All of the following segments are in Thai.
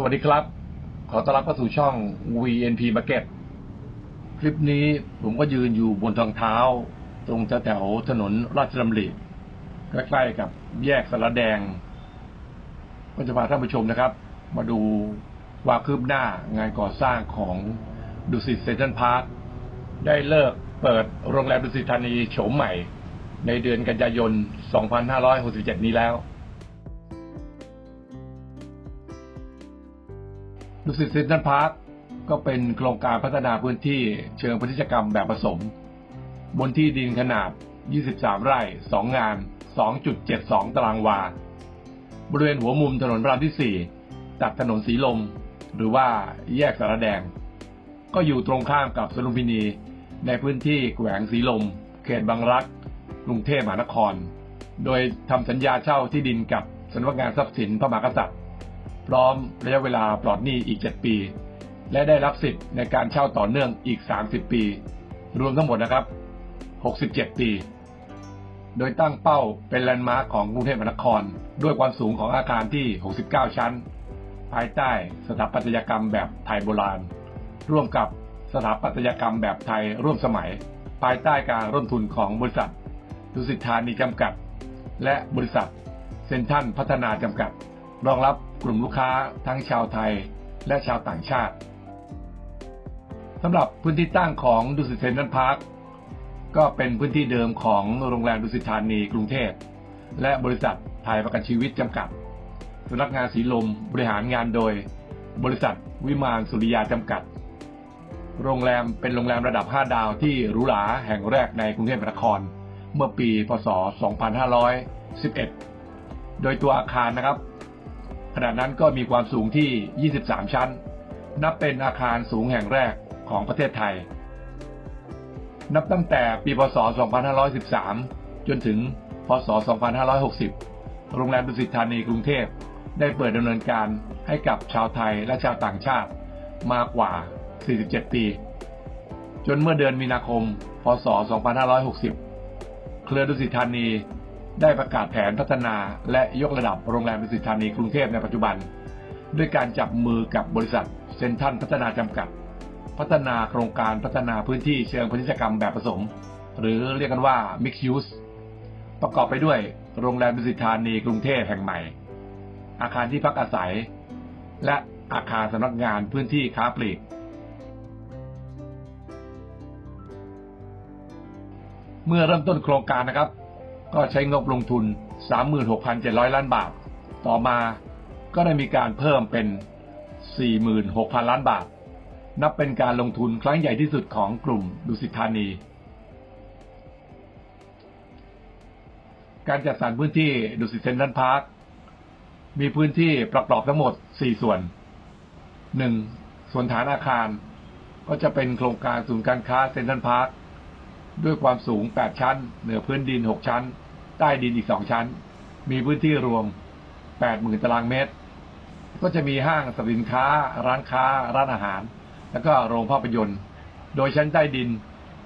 สวัสดีครับ ขอต้อนรับเข้าสู่ช่อง VNP Market คลิปนี้ผมก็ยืนอยู่บนทางเท้า ตรงแถวถนนราชดำริใกล้ๆกับแยกสารแดง ก็จะพาท่านผู้ชมนะครับ มาดูความคืบหน้างานก่อสร้างของดุสิตเซ็นทรัลพาร์คได้เลิกเปิดโรงแรมดุสิตธานีโฉมใหม่ ในเดือนกันยายน 2567 นี้แล้ว ดุสิตเซ็นทรัลพาร์คก็เป็นโครงการพัฒนาพื้นที่เชิงพาณิชยกรรมแบบผสม บนที่ดินขนาด 23 ไร่ 2 งาน 2.72 ตารางวา บริเวณหัวมุมถนนพระรามที่ 4 ตัดถนนสีลม หรือว่าแยกสารแดง ก็อยู่ตรงข้ามกับสนลุมพินี ในพื้นที่แขวงสีลม เขตบางรักกรุงเทพมหานคร โดยทำสัญญาเช่าที่ดินกับสำนักงานทรัพย์สินพระมหากษัตริย์ พร้อมระยะเวลาปลอดหนี้อีก 7 ปี และได้รับสิทธิ์ในการเช่าต่อเนื่องอีก 30 ปี รวมทั้งหมดนะครับ 67 ปี โดยตั้งเป้าเป็นแลนด์มาร์คของกรุงเทพมหานคร ด้วยความสูงของอาคารที่ 69 ชั้น ภายใต้สถาปัตยกรรมแบบไทยโบราณ ร่วมกับสถาปัตยกรรมแบบไทยร่วมสมัย ภายใต้การร่วมทุนของบริษัทดุสิตธานีจำกัด และบริษัทเซนทันพัฒนาจำกัด รองรับกลุ่มลูกค้าทั้งชาวไทยและชาวต่างชาติสำหรับพื้นที่ตั้งของดุสิตเซนทรัลพาร์คก็เป็นพื้นที่เดิมของโรงแรมดุสิตธานีกรุงเทพ และบริษัทไทยประกันชีวิตจำกัดสำนักงานสีลมบริหารงานโดย บริษัทวิมานสุริยาจำกัด โรงแรมเป็นโรงแรมระดับ 5 ดาวที่หรูหราแห่งแรกในกรุงเทพมหานคร เมื่อปี พศ 2511 โดยตัวอาคารนะครับ ณะนั้นก็มีความสูงที่ 23 ชั้น นับเป็นอาคารสูงแห่งแรกของประเทศไทย นับตั้งแต่ปีพศ 2513 จนถึง พศ 2560 โรงแรมดุสิตธานีกรุงเทพ ได้เปิดดำเนินการให้กับชาวไทยและชาวต่างชาติมากกว่า 47 ปี จนเมื่อเดือนมีนาคม พศ 2560 เครือดุสิตธานี ได้ประกาศแผนพัฒนาและยกระดับโรงแรมดุสิตธานีกรุงเทพในปัจจุบัน ด้วยการจับมือกับบริษัทเซนทันพัฒนาจำกัด พัฒนาโครงการพัฒนาพื้นที่เชิงพาณิชยกรรมแบบผสม หรือเรียกกันว่า Mixed Use ประกอบไปด้วยโรงแรมดุสิตธานีกรุงเทพแห่งใหม่ อาคารที่พักอาศัย และอาคารสำนักงานพื้นที่ค้าปลีกเมื่อเริ่มต้นโครงการนะครับ ก็ใช้งบลงทุน 36,700 ล้านบาท ต่อมาก็ได้มีการเพิ่มเป็น 46,000 ล้านบาท นับเป็นการลงทุนครั้งใหญ่ที่สุดของกลุ่มดุสิตธานี การจัดสรรพื้นที่ดุสิตเซ็นทรัลพาร์ค มีพื้นที่ประกอบทั้งหมด 4 ส่วน 1. ส่วนฐานอาคาร ก็จะเป็นโครงการศูนย์การค้าเซ็นทรัลพาร์ค ด้วยความสูง 8 ชั้น เหนือพื้นดิน 6 ชั้น ใต้ดินอีก 2 ชั้น มีพื้นที่รวม 80,000 ตารางเมตร ก็จะมีห้างสินค้า ร้านค้า ร้านอาหาร แล้วก็โรงภาพยนตร์ โดยชั้นใต้ดิน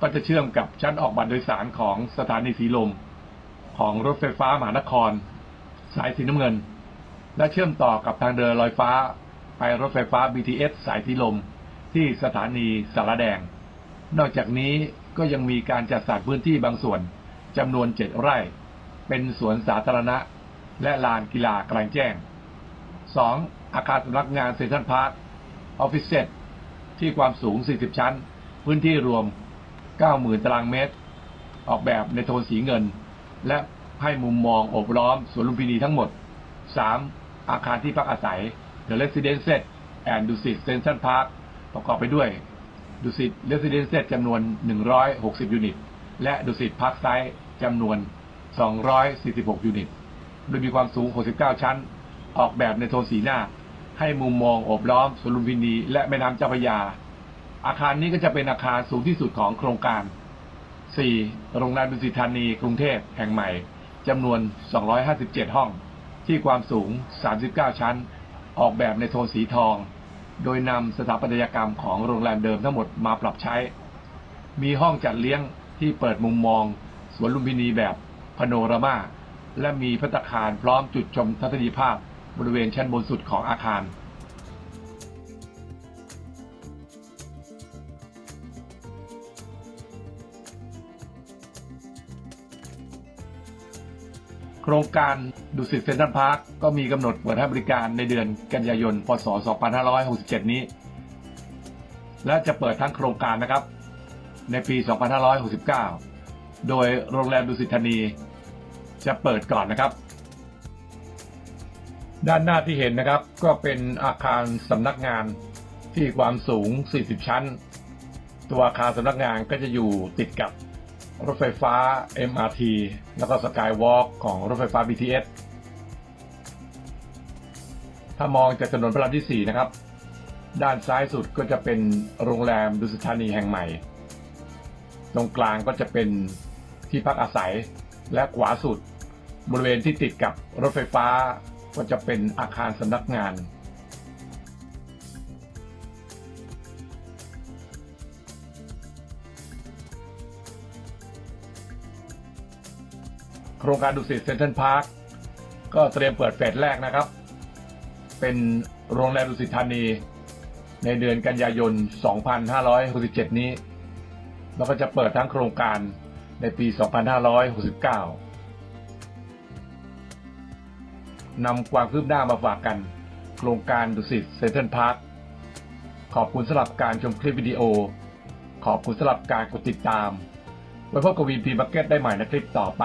ก็จะเชื่อมกับชั้นออกบัตรโดยสารของสถานีสีลม ของรถไฟฟ้ามหานคร สายสีน้ำเงิน และเชื่อมต่อกับทางเดินลอยฟ้า ไปรถไฟฟ้า BTS สายสีลม ที่สถานีสารแดง นอกจากนี้ ก็ยังมีการจัดสรรพื้นที่บางส่วนจำนวน7ไร่ เป็นสวนสาธารณะ และลานกีฬากลางแจ้ง 2. อาคารสำนักงานเซ็นทรัลพาร์คออฟฟิศเซตที่ความสูง 40 ชั้น พื้นที่รวม 90,000 ตารางเมตร ออกแบบในโทนสีเงิน และให้มุมมองโอบล้อมสวนลุมพินีทั้งหมด 3. อาคารที่พักอาศัย The Residence and Dusit Central Park ประกอบไปด้วย ดุสิตเรสซิเดนเซตจำนวน 160 ยูนิต และดุสิตพาร์คไซต์จำนวน 246 ยูนิต โดยมีความสูง 69 ชั้น ออกแบบในโทนสีหน้า ให้มุมมองโอบล้อมสวนลุมพินี และแม่น้ำเจ้าพระยา อาคารนี้ก็จะเป็นอาคารสูงที่สุดของโครงการ 4. โรงแรมดุสิตธานี กรุงเทพแห่งใหม่จำนวน 257 ห้อง ที่ความสูง 39 ชั้น ออกแบบในโทนสีทอง โดยนำสถาปัตยกรรมของโรงแรมเดิมทั้งหมดมาปรับใช้ มีห้องจัดเลี้ยงที่เปิดมุมมอง สวนลุมพินีแบบพโนรามาและมีพัตคารพร้อมจุดชมทัศนียภาพบริเวณชั้นบนสุดของอาคาร โครงการดุสิตเซ็นทรัลพาร์คก็มีกำหนดเปิดให้บริการในเดือนกันยายน พศ 2567 นี้ และจะเปิดทั้งโครงการนะครับ ในปี 2569 โดยโรงแรมดุสิตธานี จะเปิดก่อนนะครับ ด้านหน้าที่เห็นนะครับ ก็เป็นอาคารสำนักงานที่ความสูง 40 ชั้น ตัวอาคารสำนักงานก็จะอยู่ติดกับ รถไฟฟ้า MRT แล้วก็สกายวอล์กของรถไฟฟ้า BTS ถ้ามองจากถนนพระรามที่ 4 นะครับ ด้านซ้ายสุดก็จะเป็นโรงแรมดุสิตธานีแห่งใหม่ ตรงกลางก็จะเป็นที่พักอาศัยและขวาสุด บริเวณที่ติดกับรถไฟฟ้าก็จะเป็นอาคารสำนักงาน โครงการดุสิตเซ็นทรัลพาร์คก็เตรียมเปิดเฟสแรกนะครับ เป็นโรงแรมดุสิตธานี ในเดือนกันยายน 2567 นี้ แล้วก็จะเปิดทั้งโครงการในปี 2569 นำความคืบหน้ามาฝากกัน โครงการดุสิตเซ็นทรัลพาร์คขอบคุณสำหรับการชมคลิปวิดีโอ ขอบคุณสำหรับการกดติดตาม ไว้พบกับวีพีมาร์เก็ตได้ใหม่ในคลิปต่อไป